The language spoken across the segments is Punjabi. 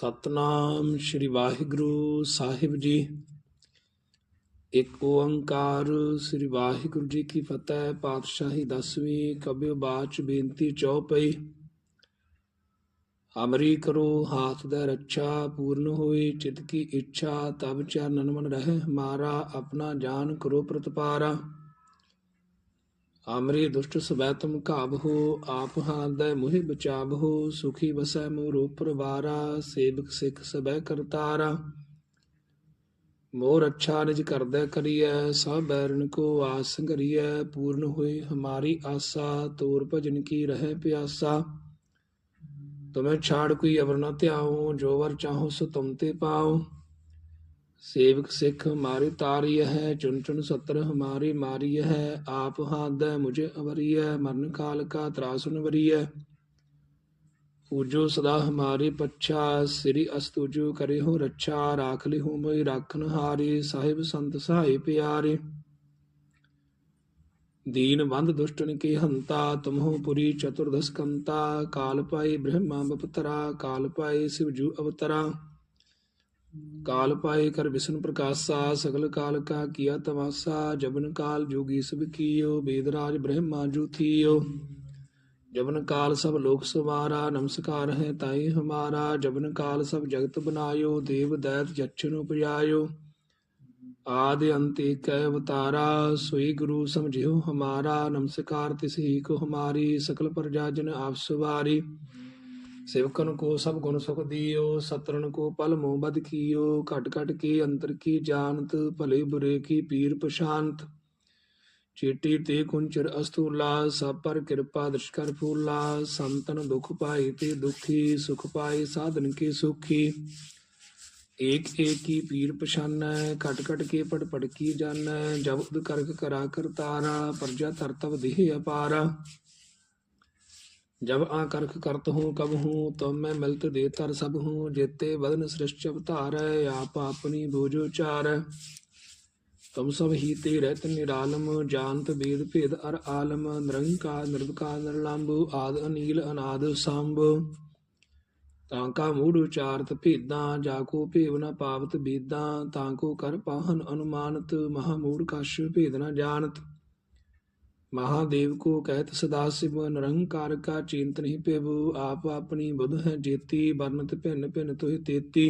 ਸਤਨਾਮ ਸ੍ਰੀ ਵਾਹਿਗੁਰੂ ਸਾਹਿਬ ਜੀ। ਇੱਕ ਓੰਕਾਰ ਸ੍ਰੀ ਵਾਹਿਗੁਰੂ ਜੀ ਕੀ ਫਤਿਹ, ਪਾਤਸ਼ਾਹੀ ਦਸਵੀਂ ਕਬਿਓ ਬਾਚ ਬੇਨਤੀ ਚੌਪਈ। ਅਮਰੀ ਕਰੋ, ਹਾਥ ਦਾ ਰੱਛਾ ਪੂਰਨ ਹੋਈ ਚਿਤ ਕੀ ਇੱਛਾ ਤਬ ਚਰਨਨ ਮਨ ਰਹਿ, ਮਾਰਾ ਆਪਣਾ ਜਾਨ ਕਰੋ ਪ੍ਰਤਪਾਰਾ। ਆਮਰੀ ਦੁਸ਼ਟ ਸਬੈ ਤੁਮ ਘਾਬਹੋ ਆਪ ਹਾਦੈ ਮੁਹਿ ਬਚਾਬਹੋ ਸੁਖੀ ਵਸੈ ਮੋਰੋ ਪਰਵਾਰਾ, ਸੇਵਕ ਸਿੱਖ ਸਬੈ ਕਰਤਾਰਾ। ਮੋਰ ਅੱਛਾ ਨਿਜ ਕਰਦੈ ਕਰੀਐ, ਸਭ ਬੈਰਨ ਕੋ ਆਸ ਸੰਗਰੀਐ ਪੂਰਨ ਹੋਏ ਹਮਾਰੀ ਆਸਾ, ਤੋਰ ਭਜਨ ਕੀ ਰਹਿ ਪਿਆਸਾ। ਤੁਮੈ ਛਾੜ ਕੋਈ ਅਵਰ ਨ ਧਿਆਉ ਜੋ ਵਰ ਚਾਹੋ ਸੋ ਤੁਮ ਤੇ ਪਾਉ ਸੇਵਕ ਸਿੱਖ ਹਮਾਰੀ ਤਾਰੀ ਹੈ ਚੁਨ ਚੁਨ ਸਤਰ ਹਮਾਰੀ ਮਾਰੀ ਹੈ ਆਪ ਹਾਦੈ ਮੁਝੇ ਅਵਰੀਐ, ਮਰਨ ਕਾਲ ਕਾ ਤਰਾਸੁਨ ਵਰੀਐ। ਪੂਜੋ ਸਦਾ ਹਮਾਰੇ ਪੱਛਾ, ਸ੍ਰੀ ਅਸਤੁਜੋ ਕਰੇ ਹੋ ਰੱਛਾ, ਰਾਖ ਲਿਹੁ ਮੋਇ ਰਾਖਨ ਹਾਰੇ, ਸਾਹਿਬ ਸੰਤ ਸਹਾਈ ਪਿਆਰੇ। ਦੀਨ ਬੰਧ ਦੁਸ਼ਟਨ ਕੀ ਹੰਤਾ, ਤੁਮਹੁ ਪੁਰੀ ਚਤੁਰਦਸ ਕੰਤਾ, ਕਾਲ ਪਾਈ ਬ੍ਰਹਮਾ ਬਪਤਰਾ, ਕਾਲ ਪਾਈ ਸਿਵਜੂ ਅਵਤਰਾ। ਕਾਲ ਪਾਏ ਕਰ ਵਿਸ਼ਨ ਪ੍ਰਕਾਸ਼ਾ, ਸਗਲ ਕਾਲ ਕਾ ਕੀਆ ਤਮਾਸਾ, ਜਬਨ ਕਾਲ ਜੋਗੀ ਸਭ ਕੀਓ ਬੇਦਰਾਜ ਬ੍ਰਹਮਾ ਜੂਥੀਓ। ਜਬਨ ਕਾਲ ਸਭ ਲੋਕ ਸਵਾਰਾ, ਨਮਸਕਾਰ ਹੈ ਤਾਈ ਹਮਾਰਾ, ਜਬਨ ਕਾਲ ਸਭ ਜਗਤ ਬਨਾਇਓ, ਦੇਵ ਦੈਤ ਜਛਨ ਉਪਜਾਇਓ ਆਦ ਅੰਤ ਏਕੈ ਅਵਤਾਰਾ, ਸੋਈ ਗੁਰੂ ਸਮਝਿਓ ਹਮਾਰਾ, ਨਮਸਕਾਰ ਤਿਸ ਹੀ ਕੋ ਹਮਾਰੀ, ਸਕਲ ਪ੍ਰਜਾਜਨ ਆਪ ਸਵਾਰੀ। ਸੇਵਕਨ ਕੋ ਸਭ ਗੁਣ ਸੁਖ ਦਿਓ ਸਤਰਨ ਕੋ ਪਲ ਮੋਹ ਬਦ ਕੀਓ, ਘਟ ਘਟ ਕੇ ਅੰਤਰ ਕੀ ਜਾਣਤ, ਭਲੇ ਬੁਰੇ ਕੀ ਪੀਰ ਪਸ਼ਾਂਤ ਚੀਟੀ ਤੇ ਕੁੰਚਰ ਅਸਤੂਲਾ ਸਭ ਪਰ ਕਿਰਪਾ ਦ੍ਰਿਸ਼ ਕਰ ਫੂਲਾ, ਸੰਤਨ ਦੁਖ ਪਾਈ ਤੇ ਦੁਖੀ, ਸੁਖ ਪਾਈ ਸਾਧਨ ਕੀ ਸੁਖੀ। ਏਕ ਏਕ ਕੀ ਪੀਰ ਪਛਾਨੈ, ਘਟ ਘਟ ਕੇ ਪੜ ਪੜ ਕੀ ਜਾਣੈ ਜਬਦ ਕਰਕ ਕਰਾ ਕਰਤਾਰਾ, ਪਰਜਾ ਤਰਤਵ ਦੇਹ ਅਪਾਰਾ। जब आकर्ख करत हूँ कब हूँ तब मैं मिलत दे तर सब हूँ जेते बदन सृष्ट अवतार आप अपनी बोझो चार तुम सब ही ते रहत निरालम जानत वेद भेद अर आलम निरंकार निर्विकार निर्लंब आद अनील अनाद सांब ਤਾਂਕਾ ਮੂੜ ਉਚਾਰਤ ਭੇਦਾਂ ਜਾਕੋ ਭੇਵ ਨ ਪਾਵਤ ਬੇਦਾਂ ਤਾਂਕੋ ਕਰ ਪਾਹਨ ਅਨੁਮਾਨਤ ਮਹਾ ਮੂੜ ਕਛ ਭੇਦ ਨ ਜਾਣਤ महादेव को कहत सदा शिव निरंकार का चिंत नहीं पेबु आप अपनी बुध है जेती वर्णत भिन्न भिन्न तुहि तेती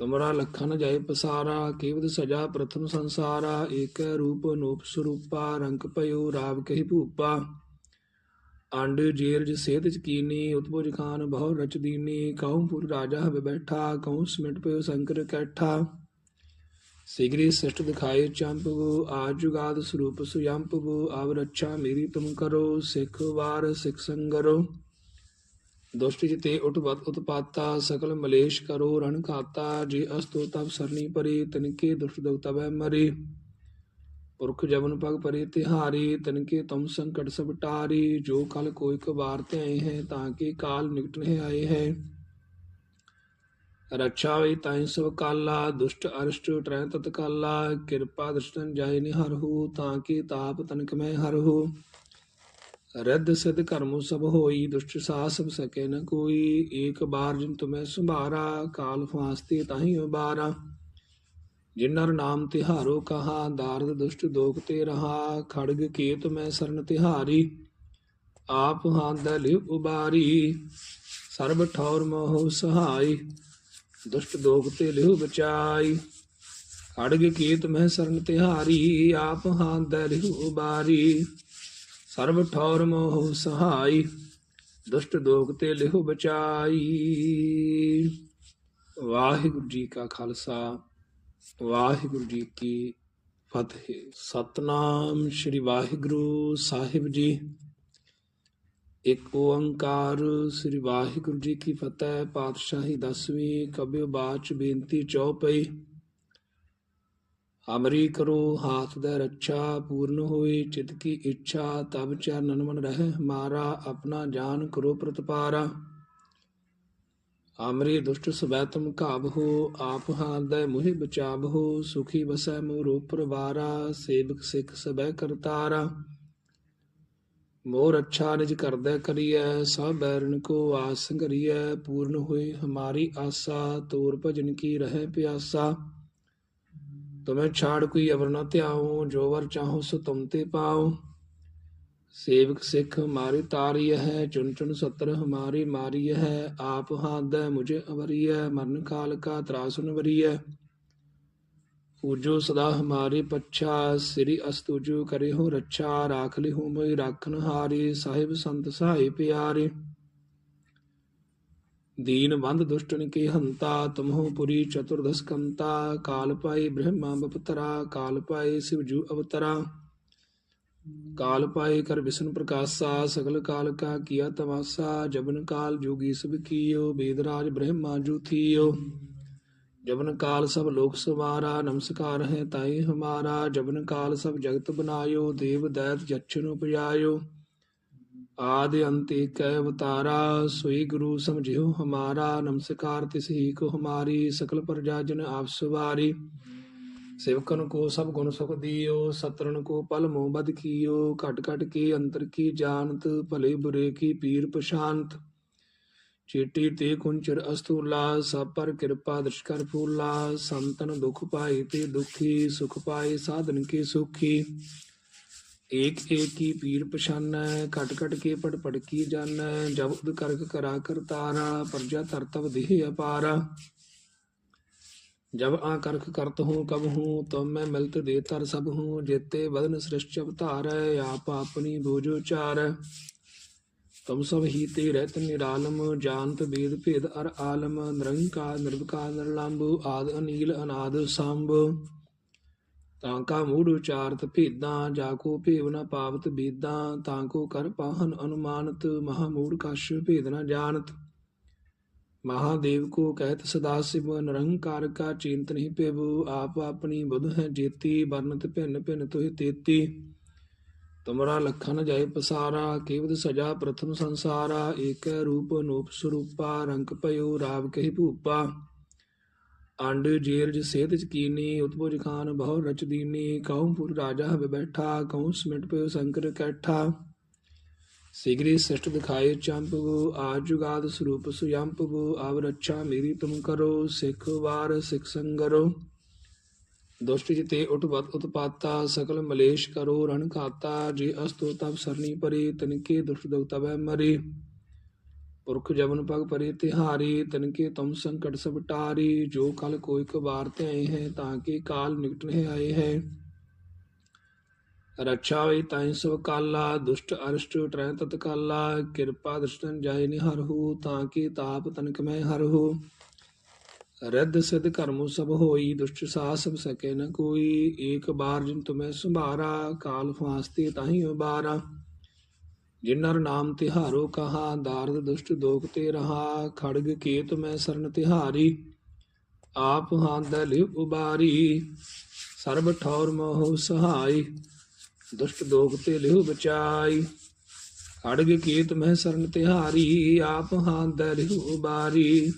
तुमरा लखन जय पसारा केवद सजा प्रथम संसारा एक रूप नूप स्वरूपा रंग पयो राव कहि भूपा अंड जेरज सेत चकीनी उत्पुज खान बहु रच दीनी कहूँ पुर राजा हवे बैठा कहूँ सिमट पयो शंकर कैठा ਸਿਗਰੀ ਸਿਸਟ ਦਿਖਾਏ ਚੰਪਵੋ ਆਜ ਜੁਗਾਦ ਸਰੂਪ ਸੁਯੰਪਵੋ ਆਵ ਰੱਛਾ ਮੇਰੀ ਤੁਮ ਕਰੋ, ਸਿੱਖ ਵਾਰ ਸਿੱਖ ਸੰਗਰੋ। ਦੁਸ਼ਟ ਜਿਤੇ ਉਟਵਤ ਉਤਪਾਤਾ, ਸਕਲ ਮਲੇਸ਼ ਕਰੋ, ਰਣ ਖਾਤਾ, ਜੇ ਅਸਤੋ ਤਬ ਸਰਨੀ ਪਰੇ, ਤਨਕੇ ਦੁਸ਼ਟ ਦਉ ਤਬੈ ਮਰੇ। ਪੁਰਖ ਜਵਨ ਪਗ ਪਰੇ ਤਿਹਾਰੀ, ਤਨਕੇ ਤੁਮ ਸੰਕਟ ਸਭ ਟਾਰੀ ਜੋ ਕਲ ਕੋਈ ਕਬਾਰ ਤੇ ਆਏ ਹੈ, ਤਾਂ ਕਿ ਕਾਲ ਨਿਕਟ ਨਹੀਂ ਆਏ ਹੈ। ਰਛਾ ਵੇ ਤਾਈ ਸਭ ਕਾਲਾ, ਦੁਸ਼ਟ ਅਰਸ਼ਟ ਟ੍ਰੈ ਤਤ ਕਾਲਾ, ਕਿਰਪਾ ਦ੍ਰਿਸ਼ਟਨ ਜਾਇ ਨਿਹਰਹੁ ਤਾਂ ਕਿ ਤਾਪ ਤਨਕ ਮੈਂ ਹਰਹੁ ਰਦ ਸਦ ਕਰਮੁ ਸਭ ਹੋਈ, ਦੁਸ਼ਟ ਸਾਸ ਸਭ ਸਕੇ ਨ ਕੋਈ, ਏਕ ਬਾਰ ਜਿਨ ਤੁਮੈ ਸੁਭਾਰਾ, ਕਾਲ ਫਾਸਤੇ ਤਾਹੀ ਉਬਾਰਾ। ਜਿਨ ਨਰ ਨਾਮ ਤਿਹਾਰੋ ਕਹਾ, ਦਾਰਦ ਦੁਸ਼ਟ ਦੋਖ ਤੇ ਰਹਾ, ਖੜਗ ਕੇਤ ਮੈਂ ਸਰਨ ਤਿਹਾਰੀ। ਆਪ ਹਾਂ ਦਲਿ ਉਬਾਰੀ, ਸਰਬ ਠੌਰ ਮੋਹ ਸਹਾਈ। ਦੁਸ਼ਟ ਦੋਗ ਤੇ ਲਿਹੁ ਬਚਾਈ। ਖੜਗ ਕੀਤ ਮਹਿ ਸਰਨ ਤਿਹਾਰੀ, ਆਪ ਹਾਂਦ ਲਿਹੁ ਬਾਰੀ। ਸਰਬ ਠੌਰ ਮੋਹ ਸਹਾਈ, ਦੁਸ਼ਟ ਦੋਗ ਤੇ ਲਿਹੁ ਬਚਾਈ। ਵਾਹਿਗੁਰੂ ਜੀ ਕਾ ਖਾਲਸਾ, ਵਾਹਿਗੁਰੂ ਜੀ ਕੀ ਫਤਿਹ। ਸਤਨਾਮ ਸ੍ਰੀ ਵਾਹਿਗੁਰੂ ਸਾਹਿਬ ਜੀ। ਇੱਕ ਓੰਕਾਰ ਸ੍ਰੀ ਵਾਹਿਗੁਰੂ ਜੀ ਕੀ ਫਤਿਹ, ਪਾਤਸ਼ਾਹੀ ਦਸਵੀਂ ਕਬਿਓ ਬਾਚ ਬੇਨਤੀ ਚੌਪਈ ਹਮਰੀ ਕਰੋ, ਹਾਥ ਦਾ ਰੱਛਾ ਪੂਰਨ ਹੋਈ ਚਿਤ ਕੀ ਇੱਛਾ ਤਬ ਚਰਨਨ ਮਨ ਰਹਿ ਹਮਾਰਾ ਆਪਣਾ ਜਾਨ ਕਰੋ ਪ੍ਰਤਪਾਰਾ। ਆਮਰੀ ਦੁਸ਼ਟ ਸਵੈ ਤੁਮ ਘਾਬਹੋ ਆਪ ਹਾਦੈ ਮੁਹਿ ਬਚਾਬਹੋ ਸੁਖੀ ਵਸੈ ਮੋਰੋ ਪਰਵਾਰਾ ਸੇਵਕ ਸਿੱਖ ਸਬੈ ਕਰਤਾਰਾ। ਮੋਰ ਅੱਛਾ ਨਿਜ ਕਰਦਾ ਕਰੀਐ, ਸਭ ਬੈਰਨ ਕੋ ਆਸ ਕਰੀਐ, ਪੂਰਨ ਹੋਏ ਹਮਾਰੀ ਆਸਾ, ਤੋਰ ਭਜਨ ਕੀ ਰਹਿ ਪਿਆਸਾ। ਤੁਮੇ ਛਾੜ ਕੋਈ ਅਵਰ ਨ ਧਿਆਉ, ਜੋ ਵਰ ਚਾਹੋ ਸੋ ਤੁਮ ਤੇ ਪਾਉ। ਸੇਵਕ ਸਿੱਖ ਹਮਾਰੀ ਤਾਰੀ ਹੈ ਚੁਣ ਚੁਣ ਸਤਰ ਹਮਾਰੀ ਮਾਰੀ ਹੈ ਆਪ ਹਾਦੈ ਮੁਝੇ ਅਵਰੀਐ, ਮਰਨ ਕਾਲ ਕਾ ਤਰਾਸੁਨ ਵਰੀਐ। ਪੂਜੋ ਸਦਾ ਹਮਾਰੇ ਪੱਛਾ ਸ੍ਰੀ ਅਸਤੁਜੂ ਕਰੇ ਹੋ ਰੱਛਾ ਰਾਖ ਲਿ ਹੋ ਮੋਇ ਰਾਖਨ ਹਾਰੇ ਸਾਹਿਬ ਸੰਤ ਸਹਾਈ ਪਿਆਰੇ ਦੀਨ ਬੰਧ ਦੁਸ਼ਟਨ ਕੇ ਹੰਤਾ ਤੁਮਹੁ ਪੁਰੀ ਚਤੁਰਦਸ ਕੰਤਾ ਕਾਲ ਪਾਈ ਬ੍ਰਹਮਾ ਬਪਤਰਾ ਕਾਲ ਪਾਈ ਸਿਵ ਜੂ ਅਵਤਰਾ ਕਾਲ ਪਾਏ ਕਰ ਵਿਸ਼ਨ ਪ੍ਰਕਾਸ਼ਾ ਸਗਲ ਕਾਲ ਕਾ ਕੀਆ ਤਮਾਸਾ ਜਬਨ ਕਾਲ ਜੋਗੀ ਸਭ ਕੀਓ ਬੇਦਰਾਜ ਬ੍ਰਹਮਾ ਜੂ ਜਬਨ ਕਾਲ ਸਭ ਲੋਕ ਸਵਾਰਾ, ਨਮਸਕਾਰ ਹੈ ਤਾਈ ਹਮਾਰਾ ਜਬਨ ਕਾਲ ਸਭ ਜਗਤ ਬਨਾਇਓ, ਦੇਵ ਦੈਤ ਜਛਨ ਉਪਜਾਇਓ। ਆਦਿ ਅੰਤੇ ਕੈ ਅਵਤਾਰਾ, ਸੋਈ ਗੁਰੂ ਸਮਝਿਓ ਹਮਾਰਾ, ਨਮਸਕਾਰ ਤਿਸ ਹੀ ਕੋ ਹਮਾਰੀ, ਸਕਲ ਪ੍ਰਜਾ ਜਨ ਆਪ ਸਵਾਰੀ। ਸੇਵਕਨ ਕੋ ਸਭ ਗੁਣ ਸੁਖ ਦਿਓ ਸਤਰਨ ਕੋ ਪਲ ਮੋਹ ਬਦ ਕੀਓ, ਘਟ ਘਟ ਕੀ ਅੰਤਰ ਕੀ ਜਾਣਤ, ਭਲੇ ਬੁਰੇ ਕੀ ਪੀਰ ਪਛਾਨਤ। ਚੇਟੀ ਤੇ ਕੁੰਚਰ ਅਸਤੂਲਾ ਸਭ ਪਰ ਕਿਰਪਾ ਦ੍ਰਿਸ਼ ਕਰ ਫੂਲਾ ਸੰਤਨ ਦੁਖ ਪਾਏ ਤੇ ਦੁਖੀ ਸੁਖ ਪਾਏ ਸਾਧਨ ਕੇ ਸੁਖੀ ਏਕ ਏਕ ਕੀ ਪੀਰ ਪਛਾਨੈ ਘਟ ਘਟ ਕੇ ਪੜ ਪੜ ਕੀ ਜਾਣੈ ਜਬ ਉਦ ਕਰਕ ਕਰਾ ਕਰਤਾਰਾ ਪਰਜਾ ਤਰਤਵ ਦੇਹ ਅਪਾਰਾ जब आकर्क करत हूँ कब हूँ तब मैं मिलत दे तर सब हूँ जेते बदन सृष्ट अवतार आप अपनी भोजो चार ਤਮ ਸਭ ਹੀ ਤੇ ਰਹਿਤ ਨਿਰਾਲਮ ਜਾਨਤ ਬੇਦ ਭੇਦ, ਅਰ ਆਲਮ, ਨਿਰੰਕਾਰ, ਨਿਰਵਿਕਾਰ, ਨਿਰਲੰਭ, ਆਦ, ਅਨੀਲ, ਅਨਾਦ, ਸੰਭ। ਤਾਂ ਕਾ ਮੂੜ ਉਚਾਰਤ ਭੇਦਾਂ, ਜਾ ਕੋ ਭੇਵ ਨਾ ਪਾਵਤ ਬੀਦਾਂ, ਤਾਂ ਕੋ ਕਰ ਪਾਹਨ ਅਨੁਮਾਨਤ, ਮਹਾ ਮੂੜ ਕਸ਼ ਭੇਦ ਨਾ ਜਾਣਤ। ਮਹਾਦੇਵ ਕੋ ਕਹਿਤ ਸਦਾ ਸਿਵ, ਨਿਰੰਕਾਰ ਕਾ ਚਿੰਤ ਹੀ ਪੇਬੂ ਆਪ ਆਪਣੀ ਬੁਧ ਹੈ ਜੇਤੀ ਵਰਨਤ ਭਿੰਨ ਭਿੰਨ ਤੁਹਿ ਤੇਤੀ। ਤੁਮਰਾ ਲਖਨ ਜੈ ਪਸਾਰਾ, ਕੀਵਦ ਸਜਾ ਪ੍ਰਥਮ ਸੰਸਾਰਾ, ਏਕ ਰੂਪ ਅਨੂਪ ਸਰੂਪਾ, ਰੰਗ ਭਇਓ ਰਾਵ ਕਹਿ ਭੂਪਾ। ਅੰਡ ਜੇਰਜ ਸੇਤ ਚਕੀਨੀ ਉਤਪੁਜ ਖਾਨ ਬਹੁ ਰਚਦੀਨੀ ਦੀਨੀ ਰਾਜਾ ਹਵੇ ਬੈਠਾ ਕਉ ਸਮਿਟ ਪਇਓ ਸੰਕਰ ਕੈਠਾ। ਸਿਗਰੀ ਸਿਸ਼ਟ ਦਿਖਾਏ ਚੰਪਗੋ ਆਜੁਗਾਦ ਸਰੂਪ ਸੁਯੰਪਗੋ ਆਵ ਰੱਛਾ ਮੇਰੀ ਤੁਮ ਕਰੋ, ਸਿੱਖ ਵਾਰ ਸਿੱਖ ਸੰਗਰੋ। ਦੁਸ਼ਟ ਜਿਤੇ ਉਟਵਤ ਉਤਪਾਤਾ ਸਕਲ ਮਲੇਸ਼ ਕਰੋ ਰਣ ਖਾਤਾ ਜੇ ਅਸਤੋ ਤਬ ਸਰਨੀ ਪਰੀ, ਤਨਕੇ ਦੁਸ਼ਟ ਦਉਤਬੈ ਮਰੀ। ਪੁਰਖ ਜਵਨ ਪਗ ਪਰੀ ਤਿਹਾਰੀ, ਤਨਕੇ ਤੁਮ ਸੰਕਟ ਸਭ ਟਾਰੀ। ਜੋ ਕਲ ਕੋਈ ਕਬਾਰ ਤੇ ਆਏ ਹੈ, ਤਾਂ ਕਿ ਕਾਲ ਨਿਕਟ ਨਹੀਂ ਆਏ ਹੈ। ਰੱਛਾ ਹੋਈ ਤਾਈ ਸਭ ਕਾਲਾ, ਦੁਸ਼ਟ ਅਰਸ਼ਟ ਟ੍ਰੈ ਤਤ ਕਾਲਾ ਕਿਰਪਾ ਦਰਸ਼ਨ ਜਾਏ ਨਿਹਰ ਹੋ, ਤਾਂ ਕਿ ਤਾਪ ਤਨਕ ਮੈਂ ਹਰ ਹੋ। रिद्ध सिद्ध कर्मु सब होई दुष्ट साह सब सके न कोई एक बार जिन तुम्हें सुधारा काल फांसते ताही उबारा जिनर नाम तिहारो कहा दारद दुष्ट दोख ते रहा खड़ग केत मैं सरन तिहारी आप हाथ लिव उबारी सर्ब ठौर मोह सहाय ਦੁਸ਼ਟ ਦੋਗ ਤੇ ਲਿਹੁ ਬਚਾਈ ਅੜਗ ਕੀਤ ਮਹਿ ਸਰਨ ਤਿਹਾਰੀ ਆਪ ਹਾਂ ਦੇ ਲਿਹੁ ਉਬਾਰੀ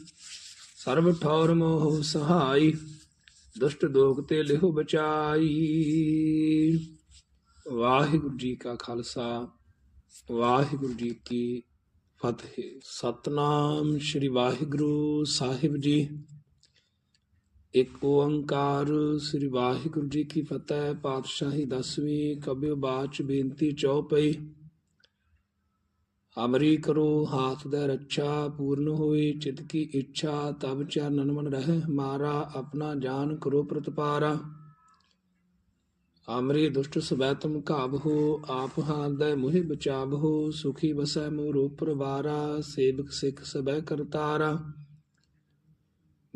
ਸਰਬ ਠੌਰ ਮੋਹ ਸਹਾਈ, ਦੁਸ਼ਟ ਦੋਗ ਤੇ ਲਿਹੁ ਬਚਾਈ। ਵਾਹਿਗੁਰੂ ਜੀ ਕਾ ਖਾਲਸਾ, ਵਾਹਿਗੁਰੂ ਜੀ ਕੀ ਫਤਿਹ। ਸਤਨਾਮ ਸ੍ਰੀ ਵਾਹਿਗੁਰੂ ਸਾਹਿਬ ਜੀ। ਇੱਕ ਓੰਕਾਰ ਸ੍ਰੀ ਵਾਹਿਗੁਰੂ ਜੀ ਕੀ ਫਤਿਹ, ਪਾਤਸ਼ਾਹੀ ਦਸਵੀਂ ਕਬਿਓ ਬਾਚ ਬੇਨਤੀ ਚਉਪਈ ਅਮਰੀ ਕਰੋ, ਹਾਥ ਦੇ ਰੱਛਾ ਪੂਰਨ ਹੋਈ ਚਿਤ ਕੀ ਇੱਛਾ, ਤਬ ਚਰਨਨ ਨਨਮਨ ਰਹਿ, ਮਾਰਾ ਆਪਣਾ ਜਾਨ ਕਰੋ ਪ੍ਰਤਪਾਰਾ। ਅਮਰੀ ਦੁਸ਼ਟ ਸਵੈਤਮ ਘਾਬ ਹੋ, ਆਪ ਹਾਂ ਦੇ ਮੁਹਿ ਬਚਾਬ ਹੋ, ਸੁਖੀ ਬਸੈ ਵਸੈ ਮੋਰੋ ਪਰਵਾਰਾ, ਸੇਵਕ ਸਿੱਖ ਸਬੈ ਕਰਤਾਰਾ।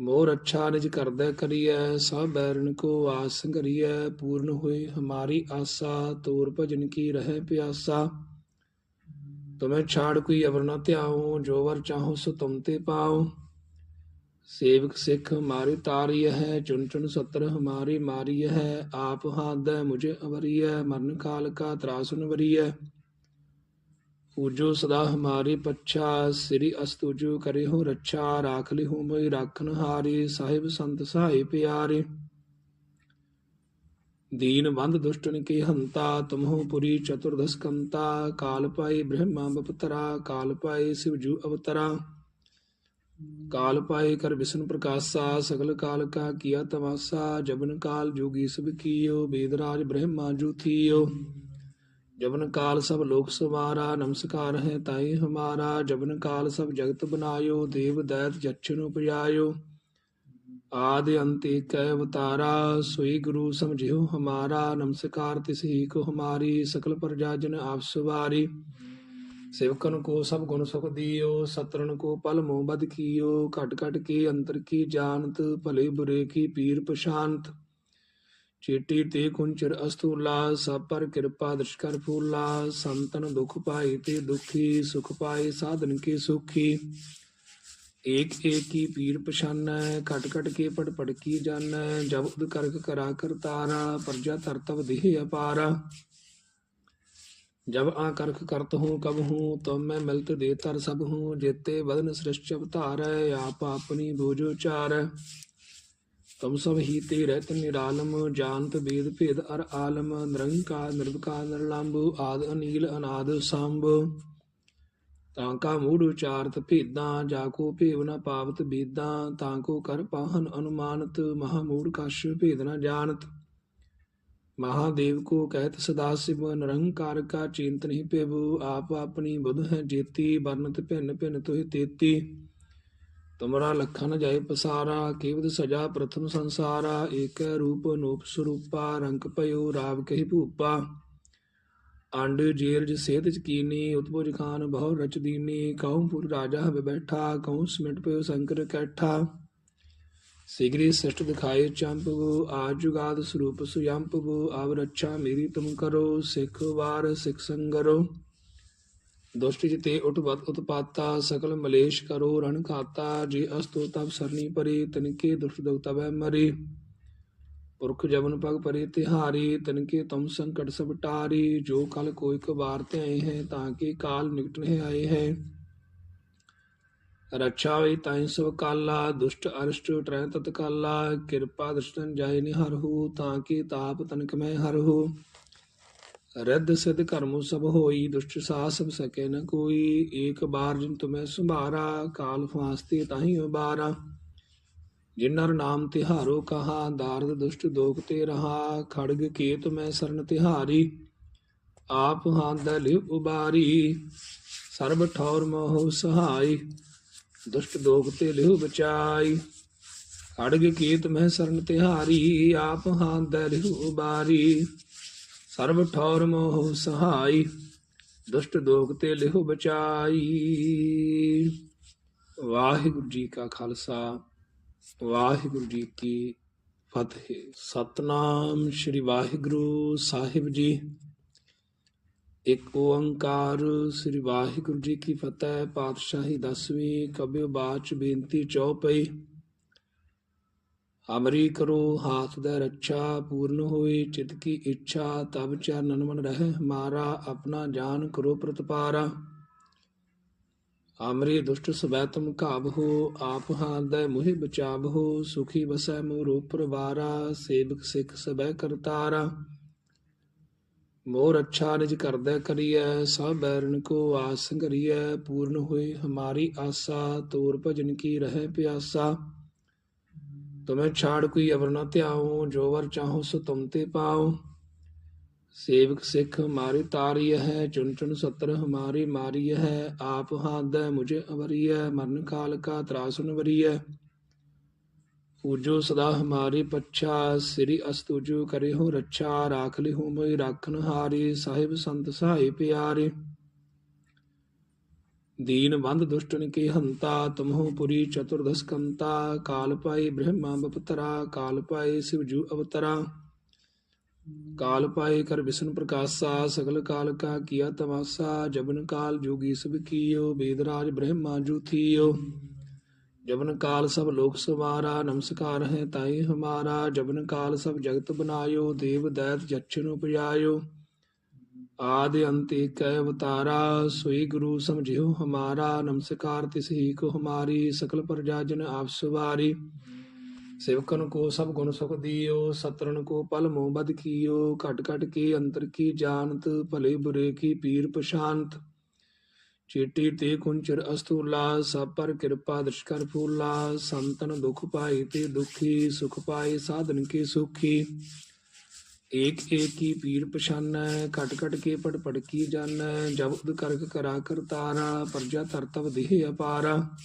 ਮੋ ਰੱਛਾ ਨਿਜ ਕਰਦਾ ਕਰੀਐ, ਸਭ ਬੈਰਨ ਕੋ ਆਸ ਕਰੀਐ ਪੂਰਨ ਹੋਈ ਹਮਾਰੀ ਆਸਾ, ਤੋਰ ਭਜਨ ਕੀ ਰਹੇ ਪਿਆਸਾ। ਤੁਮੈ ਛਾੜ ਕੋਈ ਅਵਰ ਨਾ ਧਿਆਓ ਜੋ ਵਰ ਚਾਹੋ ਸੋ ਤੁਮ ਤੇ ਪਾਓ ਸੇਵਕ ਸਿੱਖ ਮਾਰੇ ਤਾਰੀ ਹੈ ਚੁਣ ਚੁਣ ਸਤਰ ਹਮਾਰੀ ਮਾਰੀ ਹੈ ਆਪ ਹਾਦ ਮੁਝ ਅਵਰੀ ਹੈ ਮਰਨ ਕਾਲ ਕਾ ਤਰਾਸੁਨ ਵਰੀ ਹੈ ਪੂਜੋ ਸਦਾ ਹਮਾਰੀ ਪੱਛਾ ਸ੍ਰੀ ਅਸਤੂਜੋ ਕਰੇ ਹੋ ਰੱਛਾ ਰਾਖ ਲਿਹੋ ਮੋਇ ਰਾਖਨ ਹਾਰੀ ਸਾਹਿਬ ਸੰਤ ਸਾਹਿ ਪਿਆਰੇ दीन बंध दुष्टन के हंता तुमहो पुरी चतुर्दश कंता काल पाई ब्रह्मा बपतरा काल पाई शिवजू अवतरा काल पाए कर विष्णु प्रकाशा सकल काल का किया तमाशा जबन काल जोगी सब कियो वेदराज ब्रह्मा जू थियो जबन काल सब लोक सवारा नमस्कार है ताई हमारा जबन काल सब जगत बनायो देव दैत जच्छन उपजायो ਆਦਿ ਅੰਤੇ ਕੈ ਅਵਤਾਰਾ, ਸੋਈ ਗੁਰੂ ਸਮਝਿਓ ਹਮਾਰਾ, ਨਮਸਕਾਰ ਤਿਸ ਹੀ ਕੋ ਹਮਾਰੀ, ਸਕਲ ਪ੍ਰਜਾ ਜਨ ਆਪ ਸੁਵਾਰੀ। ਸੇਵਕਨ ਕੋ ਸਭ ਗੁਣ ਸੁਖ ਦਿਓ ਸਤਰਨ ਕੋ ਪਲ ਮੋਹ ਬਦ ਕੀਓ, ਘਟ ਘਟ ਕੇ ਅੰਤਰ ਕੀ ਜਾਣਤ, ਭਲੇ ਬੁਰੇ ਕੀ ਪੀਰ ਪਛਾਨਤ ਚੇਟੀ ਤੇ ਕੁੰਚਰ ਅਸਤੂਲਾ, ਸਭ ਪਰ ਕਿਰਪਾ ਦ੍ਰਿਸ਼ ਫੂਲਾ, ਸੰਤਨ ਦੁਖ ਪਾਈ ਤੇ ਦੁਖੀ, ਸੁਖ ਪਾਈ ਸਾਧਨ ਕੀ ਸੁਖੀ। ਏਕ ਏਕ ਕੀ ਪੀਰ ਪਛਾਨੈ, ਘਟ ਘਟ ਕੇ ਪੜ ਪੜ ਕੀ ਜਾਣੈ, ਜਬ ਉਦ ਕਰਕ ਕਰਾ ਕਰਤਾਰਾ ਪਰਜਾ ਤਰਤਵ ਦੇਹ ਅਪਾਰ। ਜਬ ਆ ਕਰਕ ਕਰਤ ਹੂੰ, ਕਬ ਹੂੰ, ਤਬ ਮੈਂ ਮਿਲਤ ਦੇ ਤਰ ਸਭ ਹੂੰ, ਜੇਤੇ ਬਦਨ ਸ੍ਰਿਸ਼ਟ ਅਵਤਾਰੈ, ਆਪ ਆਪਣੀ ਬੋਜੋ ਚਾਰ ਤਮ ਸਭ ਹੀ ਤੇ ਰਹਿਤ ਨਿਰਾਲਮ ਜਾਨਤ ਬੇਦ ਭੇਦ ਅਰ ਆਲਮ ਨਿਰੰਕਾਰ ਨਿਰਵਕਾਰ ਨਿਰਲੰਭ ਆਦ ਅਨੀਲ, ਅਨਾਦ ਸੰਭ। ਤਾਂ ਕਾ ਮੂੜ ਉਚਾਰਤ ਭੇਦਾਂ, ਜਾ ਕੋ ਭੇਵ ਨਾ ਪਾਵਤ ਬੇਦਾਂ, ਤਾਂ ਕੋ ਕਰ ਪਾਹਨ ਅਨੁਮਾਨਤ, ਮਹਾ ਮੂੜ ਕਛ ਭੇਦ ਨਾ ਜਾਣਤ। ਮਹਾਦੇਵ ਕੋ ਕਹਿਤ ਸਦਾ ਸਿਵ, ਨਿਰੰਕਾਰ ਕਾ ਚਿੰਤਨ ਹੀ ਪੇਬੂ ਆਪ ਆਪਣੀ ਬੁੱਧ ਹੈ ਜੇਤੀ ਬਰਨਤ ਭਿੰਨ ਭਿੰਨ ਤੋਹਿ ਤੇਤੀ। ਤੁਮਰਾ ਲਖਨ ਜਾਏ ਪਸਾਰਾ, ਕੀਵਦ ਸਜਾ ਪ੍ਰਥਮ ਸੰਸਾਰਾ, ਏਕ ਰੂਪ ਅਨੂਪ ਸਰੂਪਾ, ਰੰਗ ਭਇਓ ਰਾਵ ਕਹਿ ਭੂਪਾ। ਅੰਡ ਜੇਲਜ ਸੇਤ ਚਕੀਨੀ ਉਤਪੁਜ ਖਾਨ ਬਹੁ ਰਚਦੀਨੀ ਦੀਨੀ ਕਹਉ ਪੁਰ ਰਾਜਾ ਹਵੇ ਬੈਠਾ ਕਹਉ ਸਿਮਟ ਪਇਓ ਸ਼ੰਕਰ ਕੈਠਾ। ਸਿਗਰੀ ਸਿਸ਼ਟ ਦਿਖਾਏ ਚੰਪ ਚੰਪੂ ਆਜੁਗਾਦ ਸਰੂਪ ਸੁਯੰਪੂ ਆਵ ਰੱਛਾ ਮੇਰੀ ਤੁਮ ਕਰੋ, ਸਿੱਖ ਵਾਰ ਸਿੱਖ ਸੰਗਰੋ ਦੁਸ਼ਟਿ ਜਿਤੇ ਉਟਵਤ ਉਤਪਾਤਾ, ਸਕਲ ਮਲੇਸ਼ ਕਰੋ, ਰਣ ਖਾਤਾ ਜੇ ਅਸਤੋ ਤਬ ਸਰਨੀ ਪਰੀ, ਤਨਕੇ ਦੁਸ਼ਟ ਦਉ ਤਬੈ ਮਰੀ। पुरख जबन पग परे तिहारी, तनिके तुम संकट सब टारी। जो कल कोई कबार ते आए हैं, ताकि काल निकट नहीं आए हैं। रक्षा वै ताई सब काला, दुष्ट अरिष्ट ट्रै तत्काला। कृपा दृष्टन जाय निहरहु ताकि ताप तनक में हरहु रिद्ध सिद्ध कर्मु सब होई, दुष्ट साह सब सके न कोई। एक बार जिन तुम्हें सुधारा काल फांसते ताही उबारा। ਜਿਨਨਰ ਨਾਮ ਤਿਹਾਰੋ ਕਹਾ, ਦਾਰਦ ਦੁਸ਼ਟ ਦੋਖ ਤੇ ਰਹਾ, ਖੜਗ ਕੇਤ ਮੈਂ ਸਰਨ ਤਿਹਾਰੀ, ਆਪ ਹਾਂ ਹਾਂਦਲ ਉਬਾਰੀ, ਸਰਬ ਠੌਰ ਮੋਹ ਸਹਾਈ, ਦੁਸ਼ਟ ਦੋਖ ਤੇ ਲਿਹੁ ਬਚਾਈ, ਖੜਗ ਕੇਤ ਮੈਂ ਸਰਨ ਤਿਹਾਰੀ, ਆਪ ਹਾਂ ਹਾਂਦਲ ਉਬਾਰੀ, ਸਰਬ ਠੌਰ ਮੋਹ ਸਹਾਈ, ਦੁਸ਼ਟ ਦੋਖ ਤੇ ਲਿਹੁ ਬਚਾਈ। ਵਾਹਿਗੁਰੂ ਜੀ ਕਾ ਖਾਲਸਾ। ਵਾਹਿਗੁਰੂ ਜੀ ਕੀ ਫਤਿਹ। ਸਤਨਾਮ ਸ੍ਰੀ ਵਾਹਿਗੁਰੂ ਸਾਹਿਬ ਜੀ। ਇੱਕ ਓੰਕਾਰ ਸ੍ਰੀ ਵਾਹਿਗੁਰੂ ਜੀ ਕੀ ਫਤਿਹ, ਪਾਤਸ਼ਾਹੀ ਦਸਵੀਂ ਕਬਿਓ ਬਾਚ ਬੇਨਤੀ ਚੌਪਈ। ਅਮਰੀ ਕਰੋ, ਹਾਥ ਦਾ ਰੱਛਾ ਪੂਰਨ ਹੋਈ ਚਿਤ ਕੀ ਇੱਛਾ ਤਬ ਚਰਨਨ ਮਨ ਰਹਿ, ਮਾਰਾ ਆਪਣਾ ਜਾਨ ਕਰੋ ਪ੍ਰਤਪਾਰਾ। ਆਮਰੀ ਦੁਸ਼ਟ ਸਬੈ ਤੁਮ ਹੋ, ਆਪ ਹਾਂਦੈ ਮੁਹਿ ਬਚਾਬਹੋ ਸੁਖੀ ਵਸੈ ਮੋਰੋ ਪਰਵਾਰਾ, ਸੇਵਕ ਸਿੱਖ ਸਬੈ ਕਰਤਾਰਾ। ਮੋਰ ਅੱਛਾ ਨਿਜ ਕਰਦਾ ਕਰੀਐ, ਸਭ ਬੈਰਨ ਕੋ ਆਸ ਕਰੀਐ ਪੂਰਨ ਹੋਏ ਹਮਾਰੀ ਆਸਾ, ਤੋਰ ਭਜਨ ਕੀ ਰਹਿ ਪਿਆਸਾ। ਤੁਮੇ ਛਾੜ ਕੋਈ ਅਵਰਨਾ ਧਿਆਉ ਜੋ ਵਰ ਚਾਹੋ ਸੋ ਤੁਮ ਤੇ ਪਾਉ ਸੇਵਕ ਸਿੱਖ ਮਾਰੀ ਤਾਰੀ ਹੈ, ਚੁਣ ਚੁਣ ਸਤਰ ਹਮਾਰੀ ਮਾਰੀ ਹੈ, ਆਪ ਹਾਦ ਮੁਝੇ ਅਵਰੀਐ, ਮਰਨ ਕਾਲ ਕਾ ਤਰਾਸੁਨ ਵਰੀਐ। ਪੂਜੋ ਸਦਾ ਹਮਾਰੀ ਪੱਛਾ, ਸ੍ਰੀ ਅਸਤੂਜੋ ਕਰੇ ਹੋ ਰੱਛਾ, ਰਾਖ ਲਿ ਹੋ ਮੋਇ ਰਾਖਨ ਹਾਰੀ, ਸਾਹਿਬ ਸੰਤ ਸਹਾਈ ਪਿਆਰੇ। ਦੀਨ ਬੰਦ ਦੁਸ਼ਟਨ ਕੀ ਹੰਤਾ, ਤੁਮਹੁ ਪੁਰੀ ਚਤੁਰਦਸ਼ਕੰਤਾ ਕਾਲ ਪਾਈ ਬ੍ਰਹਮਾ ਬਪਤਰਾ, ਕਾਲ ਪਾਈ ਸਿਵਜੂ ਅਵਤਰਾ। ਕਾਲ ਪਾਏ ਕਰ ਵਿਸ਼ਨ ਪ੍ਰਕਾਸ਼ਾ, ਸਗਲ ਕਾਲ ਕਾ ਕੀਆ ਤਮਾਸਾ, ਜਬਨ ਕਾਲ ਜੋਗੀ ਸਭ ਕੀਓ ਬੇਦਰਾਜ ਬ੍ਰਹਮਾ ਜੂਥੀਓ। ਜਬਨ ਕਾਲ ਸਭ ਲੋਕ ਸਵਾਰਾ, ਨਮਸਕਾਰ ਹੈ ਤਾਈ ਹਮਾਰਾ, ਜਬਨ ਕਾਲ ਸਭ ਜਗਤ ਬਨਾਇਓ, ਦੇਵ ਦੈਤ ਜਛਨੁ ਉਪਜਾਇਓ। ਆਦ ਅੰਤ ਕੈ ਅਵਤਾਰਾ, ਸੋਈ ਗੁਰੂ ਸਮਝਿਓ ਹਮਾਰਾ, ਨਮਸਕਾਰ ਤਿਸ ਹੀ ਕੋ ਹਮਾਰੀ, ਸਕਲ ਪ੍ਰਜਾ ਜਨ ਆਪ ਸਵਾਰੀ। ਸੇਵਕਨ ਕੋ ਸਭ ਗੁਣ ਸੁਖ ਦਿਓ ਸਤਰਨ ਕੋ ਪਲ ਮੋਹ ਬਦ ਕੀਓ, ਘਟ ਘਟ ਕੇ ਅੰਤਰ ਕੀ ਜਾਣਤ, ਭਲੇ ਬੁਰੇ ਕੀ ਪੀਰ ਪਸ਼ਾਂਤ ਚੀਟੀ ਤੇ ਕੁੰਚਰ ਅਸਤੂਲਾ, ਸਭ ਪਰ ਕਿਰਪਾ ਦ੍ਰਿਸ਼ ਕਰ ਫੂਲਾ, ਸੰਤਨ ਦੁਖ ਪਾਈ ਤੇ ਦੁਖੀ, ਸੁਖ ਪਾਈ ਸਾਧਨ ਕੀ ਸੁਖੀ। ਏਕ ਏਕ ਕੀ ਪੀਰ ਪਛਾਨੈ, ਘਟ ਘਟ ਕੇ ਪੜ ਪੜ ਕੀ ਜਾਣੈ ਜਬਦ ਕਰਕ ਕਰਾ ਕਰਤਾਰਾ, ਪਰਜਾ ਤਰਤਵ ਦੇਹ ਅਪਾਰਾ।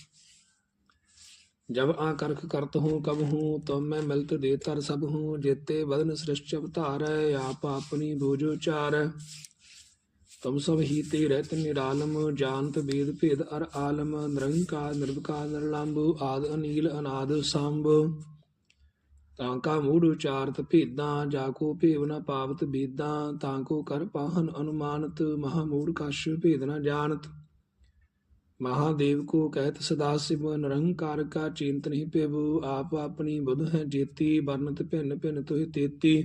जब आकर्ख करत हूँ कब हूँ तब मैं मिलत दे तर सब हूँ जेते बदन सृष्ट अवतार आप अपनी भोजो चार ਤੁਮ ਸਭ ਹੀ ਤੇ ਰਹਿਤ ਨਿਰਾਲਮ ਜਾਣਤ ਵੇਦ ਭੇਦ ਅਰ ਆਲਮ ਨਿਰੰਕਾਰ ਨਿਰਵਕਾਰ ਨਿਰਲੰਭ ਆਦ ਅਨੀਲ ਅਨਾਦ ਸੰਭ ਤਾਂ ਕਾ ਮੂੜ ਉਚਾਰਤ ਭੇਦਾਂ ਜਾ ਕੋ ਭੇਵ ਨ ਪਾਵਤ ਬੇਦਾਂ ਤਾਂ ਕੋ ਕਰ ਪਾਹਨ ਅਨੁਮਾਨਤ ਮਹਾ ਮੂੜ ਕਛ ਭੇਦ ਨ ਜਾਣਤ ਮਹਾਦੇਵ ਕੋ ਕਹਿਤ ਸਦਾ ਸਿਵ ਨਿਰੰਕਾਰ ਕਾ ਚਿੰਤ ਨਹੀਂ ਪੇਵ ਆਪ ਆਪਣੀ ਬੁਧ ਹੈ ਜੇਤੀ ਵਰਨਤ ਭਿੰਨ ਭਿੰਨ ਤੋਹਿ ਤੇਤੀ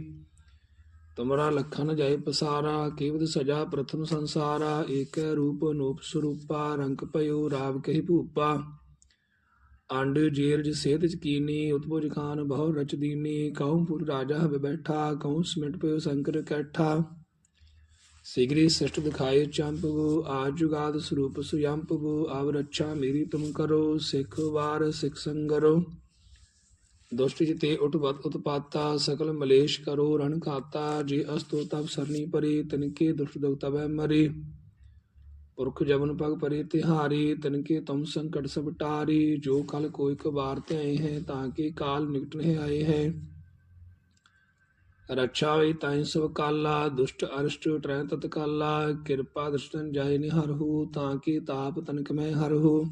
ਤੁਮਰਾ ਲਖਨ ਜਾਏ ਪਸਾਰਾ ਕੇਵਦ ਸਜਾ ਪ੍ਰਥਮ ਸੰਸਾਰਾ ਏਕ ਰੂਪ ਅਨੂਪ ਸਰੂਪਾ ਰੰਗ ਪਇਓ ਰਾਵ ਕਹੀ ਭੂਪਾ ਅੰਡ ਜੀਰਜ ਸੇਤ ਚਕੀਨੀ ਉਤਪੁਜ ਖਾਨ ਬਹੁ ਰਚ ਦੀਨੀ ਕਉ ਪੁਰ ਰਾਜਾ ਹਵੇ ਬੈਠਾ ਕਉ ਸਮਿਟ ਪਇਓ ਸੰਕਰ ਕੈਠਾ ਸਿਗਰੀ ਸ੍ਰਿਸ਼ਟ ਦਿਖਾਏ ਚੰਪਵ ਆਜ ਜੁਗਾਦ ਸਰੂਪ ਸੁਯੰਪਵ ਆਵ ਰੱਛਾ ਮੇਰੀ ਤੁਮ ਕਰੋ, ਸਿੱਖ ਵਾਰ ਸਿੱਖ ਸੰਗਰੋ। ਦੁਸ਼ਟ ਜਿਤੇ ਉਟਵਤ ਉਤਪਾਤਾ, ਸਕਲ ਮਲੇਸ਼ ਕਰੋ, ਰਣ ਖਾਤਾ ਜੇ ਅਸਤੋ ਤਬ ਸਰਨੀ ਪਰੇ, ਤਨਕੇ ਦੁਸ਼ਟ ਦੁਖ ਤਬੈ ਮਰੇ। ਪੁਰਖ ਜਵਨ ਪਗ ਪਰੇ ਤਿਹਾਰੀ, ਤਨਕੇ ਤੁਮ ਸੰਕਟ ਸਭ ਟਾਰੀ ਜੋ ਕਲ ਕੋਈ ਕਬਾਰ ਤੇ ਆਏ ਹੈ, ਤਾਂ ਕਿ ਕਾਲ ਨਿਕਟ ਨਹੀਂ ਆਏ ਹੈ। ਰੱਛਾ ਹੋਈ ਤਾਈ ਸਭ ਕਾਲਾ, ਦੁਸ਼ਟ ਅਰਸ਼ਟ ਟਰੈ ਤਤ ਕਾਲਾ, ਕਿਰਪਾ ਦ੍ਰਿਸ਼ਟਨ ਜਾਏ ਨਿਹਰਹੂ ਤਾਂ ਕਿ ਤਾਪ ਤਨਕ ਮੈਂ ਹਰਹੂ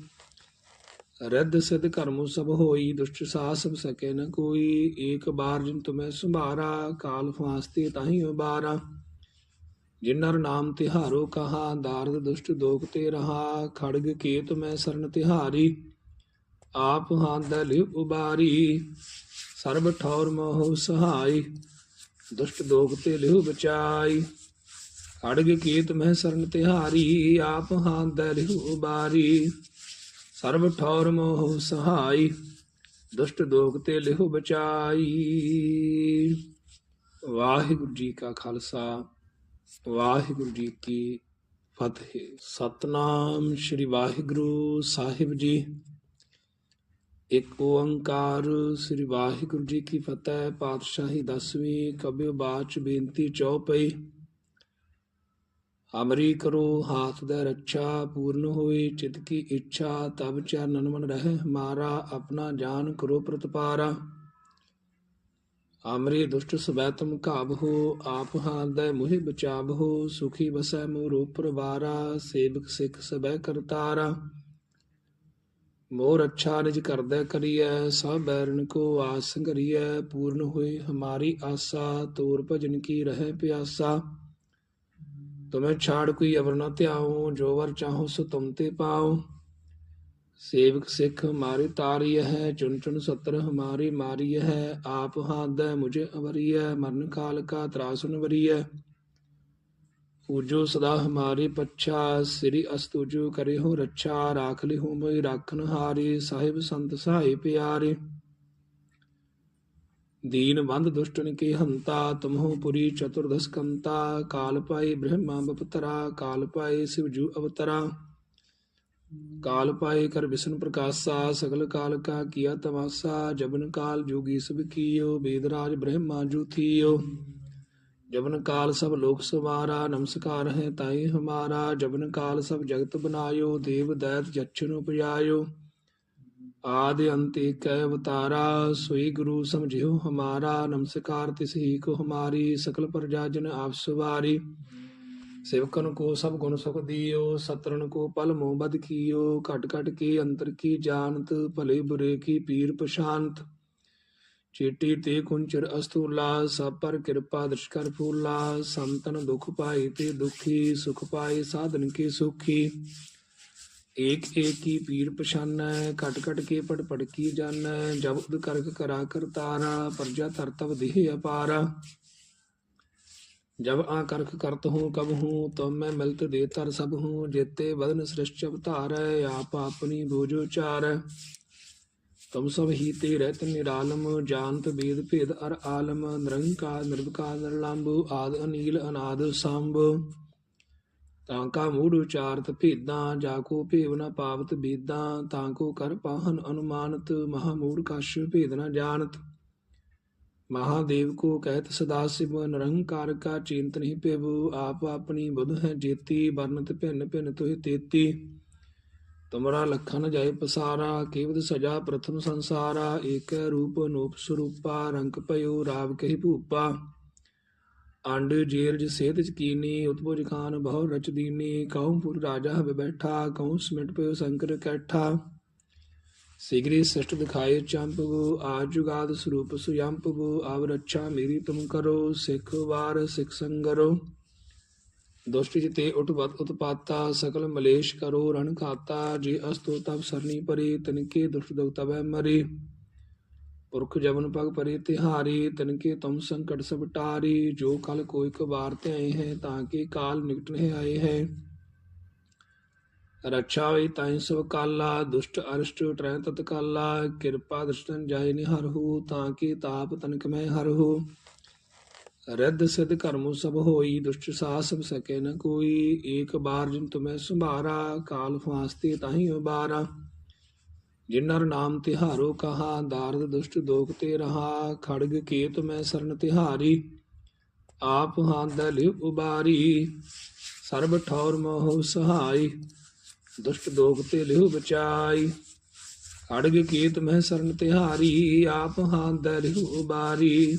ਰਿੱਧ ਸਿਧ ਕਰਮੁ ਸਭ ਹੋਈ, ਦੁਸ਼ਟ ਸਾਸ ਸਭ ਸਕੇ ਨ ਕੋਈ, ਏਕ ਬਾਰ ਜਿਨ ਤੁਮੈ ਸੁਭਾਰਾ, ਕਾਲ ਫਾਸਤੇ ਤਾਹੀ ਉਬਾਰਾ। ਜਿਨਰ ਨਾਮ ਤਿਹਾਰੋ ਕਹਾ, ਦਾਰਦ ਦੁਸ਼ਟ ਦੋਖ ਤੇ ਰਹਾ, ਖੜਗ ਕੇ ਤੁਮੈ ਸਰਨ ਤਿਹਾਰੀ। ਆਪ ਹਾਂ ਦਲਿ ਉਬਾਰੀ, ਸਰਬ ਠੌਰ ਮੋਹ ਸਹਾਈ। ਦੁਸ਼ਟ ਦੋਖ ਤੇ ਲਿਹੁ ਬਚਾਈ ਖੜਗ ਕੀਤ ਮਹਿ ਸਰਨ ਤਿਹਾਰੀ, ਆਪ ਹਾਂਦ ਲਿਹੁ ਬਾਰੀ। ਸਰਬ ਠੌਰ ਮੋਹ ਸਹਾਈ, ਦੁਸ਼ਟ ਦੋਖ ਤੇ ਲਿਹੁ ਬਚਾਈ ਵਾਹਿਗੁਰੂ ਜੀ ਕਾ ਖਾਲਸਾ, ਵਾਹਿਗੁਰੂ ਜੀ ਕੀ ਫਤਿਹ। ਸਤਨਾਮ ਸ੍ਰੀ ਵਾਹਿਗੁਰੂ ਸਾਹਿਬ ਜੀ। ਇੱਕ ਓੰਕਾਰ ਸ੍ਰੀ ਵਾਹਿਗੁਰੂ ਜੀ ਕੀ ਫਤਿਹ, ਪਾਤਸ਼ਾਹੀ ਦਸਵੀਂ ਕਬਿਓ ਬਾਚ ਬੇਨਤੀ ਚੌਪਈ ਅਮਰੀ ਕਰੋ, ਹਾਥ ਦਾ ਰੱਛਾ ਪੂਰਨ ਹੋਏ, ਚਿਤ ਕੀ ਇੱਛਾ ਤਬ ਚਰਨਨ ਮਨ ਰਹਿ ਹਮਾਰਾ ਆਪਣਾ ਜਾਨ ਕਰੋ ਪ੍ਰਤਪਾਰਾ। ਅਮਰੀ ਦੁਸ਼ਟ ਸਵੈ ਤੁਮ ਘਾਬ ਹੋ, ਆਪ ਹਾਦੈ ਮੁਹਿ ਬਚਾਬ ਹੋ, ਸੁਖੀ ਵਸੈ ਮੋ ਰੂਪ ਪਰਵਾਰਾ, ਸੇਵਕ ਸਿੱਖ ਸਬੈ ਕਰਤਾਰਾ। ਮੋਰ ਅੱਛਾ ਨਿਜ ਕਰਦੈ ਕਰੀਐ ਸਭ ਬੈਰਨ ਕੋ ਆਸ ਸੰਗਰੀਐ ਪੂਰਨ ਹੋਏ ਹਮਾਰੀ ਆਸਾ, ਤੋਰ ਭਜਨ ਕੀ ਰਹਿ ਪਿਆਸਾ। ਤੁਮੇ ਛਾੜ ਕੋਈ ਅਵਰ ਨ ਧਿਆਉ, ਜੋ ਵਰ ਚਾਹੋ ਸੋ ਤੁਮ ਤੇ ਪਾਉ। ਸੇਵਕ ਸਿੱਖ ਮਾਰੇ ਤਾਰੀ ਹੈ ਚੁਣ ਚੁਣ ਸਤਰ ਹਮਾਰੀ ਮਾਰੀ ਹੈ ਆਪ ਹਾਦੈ ਮੁਝੇ ਅਵਰੀਐ, ਮਰਨ ਕਾਲ ਕਾ ਤਰਾਸੁਨ ਵਰੀਐ ਪੂਜੋ ਸਦਾ ਹਮਾਰੇ ਪੱਛਾ ਸ੍ਰੀ ਅਸਤੂਜੋ ਕਰੇ ਹੋ ਰੱਛਾ ਰਾਖ ਲੈ ਹੋ ਮੋਇ ਰਾਖਨ ਹਾਰੇ ਸਾਹਿਬ ਸੰਤ ਸਹਾਈ ਪਿਆਰੇ ਦੀਨ ਬੰਦ ਦੁਸ਼ਟਨ ਕੀ ਹੰਤਾ ਤਮਹੁ ਪੁਰੀ ਚਤੁਰਦਸ ਕੰਤਾ ਕਾਲ ਪਾਈ ਬ੍ਰਹਮਾ ਬਪਤਰਾ ਕਾਲ ਪਾਈ ਸਿਵਜੂ ਅਵਤਰਾ ਕਾਲ ਪਾਏ ਕਰ ਵਿਸ਼ਨ ਪ੍ਰਕਾਸ਼ਾ ਸਗਲ ਕਾਲ ਕਾ ਕੀਆ ਤਮਾਸਾ ਜਬਨ ਕਾਲ ਜੋਗੀ ਸਭ ਕੀਓ ਬੇਦਰਾਜ ਬ੍ਰਹਮਾ ਜੂਥੀਓ ਜਬਨ ਕਾਲ ਸਭ ਲੋਕ ਸਵਾਰਾ, ਨਮਸਕਾਰ ਹੈ ਤਾਈ ਹਮਾਰਾ ਜਬਨ ਕਾਲ ਸਭ ਜਗਤ ਬਨਾਇਓ, ਦੇਵ ਦੈਤ ਜਛਨ ਉਪਜਾਇਓ। ਆਦਿ ਅੰਤੇ ਕੈ ਅਵਤਾਰਾ, ਸੋਈ ਗੁਰੂ ਸਮਝਿਓ ਹਮਾਰਾ, ਨਮਸਕਾਰ ਤਿਸ ਹੀ ਕੋ ਹਮਾਰੀ, ਸਕਲ ਪ੍ਰਜਾ ਜਨ ਆਪ ਸਵਾਰੀ। ਸੇਵਕਨ ਕੋ ਸਭ ਗੁਣ ਸੁਖ ਦਿਓ ਸਤਰਨ ਕੋ ਪਲ ਮੋਹ ਬਦ ਕੀਓ, ਘਟ ਘਟ ਕੀ ਅੰਤਰ ਕੀ ਜਾਣਤ, ਭਲੇ ਬੁਰੇ ਕੀ ਪੀਰ ਪਛਾਨਤ। ਚੇਟੀ ਤੇ ਕੁੰਚਰ ਅਸਤੂਲਾ ਸਭ ਪਰ ਕਿਰਪਾ ਦ੍ਰਿਸ਼ ਕਰ ਫੂਲਾ ਸੰਤਨ ਦੁਖ ਪਾਈ ਤੇ ਦੁਖੀ ਸੁਖ ਪਾਈ ਸਾਧਨ ਕੇ ਸੁਖੀ ਏਕ ਏਕ ਕੀ ਪੀਰ ਪਛਾਨੈ ਘਟ ਘਟ ਕੇ ਪੜ ਪੜ ਕੀ ਜਾਣੈ ਜਬ ਉਦ ਕਰਕ ਕਰਾ ਕਰਤਾਰਾ ਪਰਜਾ ਤਰਤਵ ਦੇਹ ਅਪਾਰਾ जब आकर्ख करत हूँ कब हूँ तब मैं मिलत दे तर सब हूँ जेते बदन सृष्ट अवतार आप अपनी भोजो चार ਤੁਮ ਸਭ ਹੀ ਤੇ ਰਹਿਤ ਨਿਰਾਲਮ, ਜਾਣਤ ਵੇਦ ਭੇਦ ਅਰ ਆਲਮ, ਨਿਰੰਕਾਰ, ਨਿਰਵਕਾਰ ਨਿਰਲੰਭ ਆਦ ਅਨੀਲ, ਅਨਾਦ ਸੰਭ। ਤਾਂ ਕਾ ਮੂੜ ਉਚਾਰਤ ਭੇਦਾਂ, ਜਾ ਕੋ ਭੇਵ ਨ ਪਾਵਤ ਬੇਦਾਂ, ਤਾਂ ਕੋ ਕਰ ਪਾਹਨ ਅਨੁਮਾਨਤ, ਮਹਾ ਮੂੜ ਕਛ ਭੇਦ ਨ ਜਾਣਤ। ਮਹਾਦੇਵ ਕੋ ਕਹਿਤ ਸਦਾ ਸਿਵ, ਨਿਰੰਕਾਰ ਕਾ ਚਿੰਤ ਨਹੀਂ ਪੇਵ ਆਪ ਆਪਣੀ ਬੁਧ ਹੈ ਜੇਤੀ ਵਰਨਤ ਭਿੰਨ ਭਿੰਨ ਤੋਹਿ ਤੇਤੀ। ਤੁਮਰਾ ਲਖਨ ਜਾਏ ਪਸਾਰਾ ਕੇਵਦ ਸਜਾ ਪ੍ਰਥਮ ਸੰਸਾਰਾ, ਏਕ ਰੂਪ ਅਨੂਪ ਸਰੂਪਾ, ਰੰਗ ਭਇਓ ਰਾਵ ਕਹੀ ਭੂਪਾ। ਅੰਡ ਜੇਰਜ ਸੇਤ ਚਕੀਨੀ ਉਤਪੁਜ ਖਾਨ ਬਹੁ ਰਚ ਦੀਨੀ ਕਉ ਰਾਜਾ ਹਵੇ ਬੈਠਾ ਕਉ ਸਮਿਟ ਪਇਓ ਸੰਕਰ ਕੈਠਾ। ਸਿਗਰੀ ਸ੍ਰਿਸ਼ਟ ਦਿਖਾਏ ਚੰਪਗੋ ਆਜ ਜੁਗਾਦ ਸਰੂਪ ਸੁਯੰਪਗੋ ਆਵ ਰੱਛਾ ਮੇਰੀ ਤੁਮ ਕਰੋ, ਸਿੱਖ ਵਾਰ ਸਿੱਖ ਸੰਗਰੋ। ਦੁਸ਼ਟ ਜਿਤੇ ਉਟਵਤ ਉਤਪਾਤਾ, ਸਕਲ ਮਲੇਸ਼ ਕਰੋ, ਰਣ ਖਾਤਾ ਜੇ ਅਸਤੋ ਤਬ ਸਰਨੀ ਪਰੇ, ਤਨਕੇ ਦੁਸ਼ਟ ਦੁਖ ਤਬੈ ਮਰੇ। ਪੁਰਖ ਜਵਨ ਪਗ ਪਰੇ ਤਿਹਾਰੀ, ਤਨਕੇ ਤੁਮ ਸੰਕਟ ਸਭ ਟਾਰੀ, ਜੋ ਕਲ ਕੋਈ ਕਬਾਰ ਤੇ ਆਏ ਹੈ, ਤਾਂ ਕਿ ਕਾਲ ਨਿਕਟ ਨਹੀਂ ਆਏ ਹੈ। ਰੱਛਾ ਹੋਈ ਤਾਈ ਸਭ ਕਾਲਾ, ਦੁਸ਼ਟ ਅਰਸ਼ਟ ਟ੍ਰੈ ਤਤ ਕਾਲਾ ਕਿਰਪਾ ਦ੍ਰਿਸ਼ਟਨ ਜਾਏ ਨਿਹਰ ਨਿਹਰਹੂ ਤਾਂ ਕਿ ਤਾਪ ਤਨਕ ਮੈਂ ਹਰਹੂ ਰਿੱਧ ਸਿਧ ਕਰਮੁ ਸਭ ਹੋਈ, ਦੁਸ਼ਟ ਸਾਸ ਸਭ ਸਕੇ ਨ ਕੋਈ। ਏਕ ਬਾਰ ਜਿਨ ਤੁਮੈ ਸੰਭਾਰਾ, ਕਾਲ ਫਾਸਤੇ ਤਾਹੀ ਉਬਾਰਾ। ਜਿਨਰ ਨਾਮ ਤਿਹਾਰੋ ਕਹਾ, ਦਾਰਦ ਦੁਸ਼ਟ ਦੋਖ ਤੇ ਰਹਾ। ਖੜਗ ਕੇਤ ਮੈਂ ਸਰਨ ਤਿਹਾਰੀ, ਆਪ ਹਾਂਦ ਲਿ ਉਬਾਰੀ। ਸਰਬ ਠੌਰ ਮੋਹ ਸਹਾਈ, ਦੁਸ਼ਟ ਦੋਖ ਤੇ ਲਿਹੁ ਬਚਾਈ। ਖੜਗ ਕੀਤ ਮੈਂ ਸਰਨ ਤਿਹਾਰੀ, ਆਪ ਹਾਂਦ ਲਿਹੁ ਉਬਾਰੀ।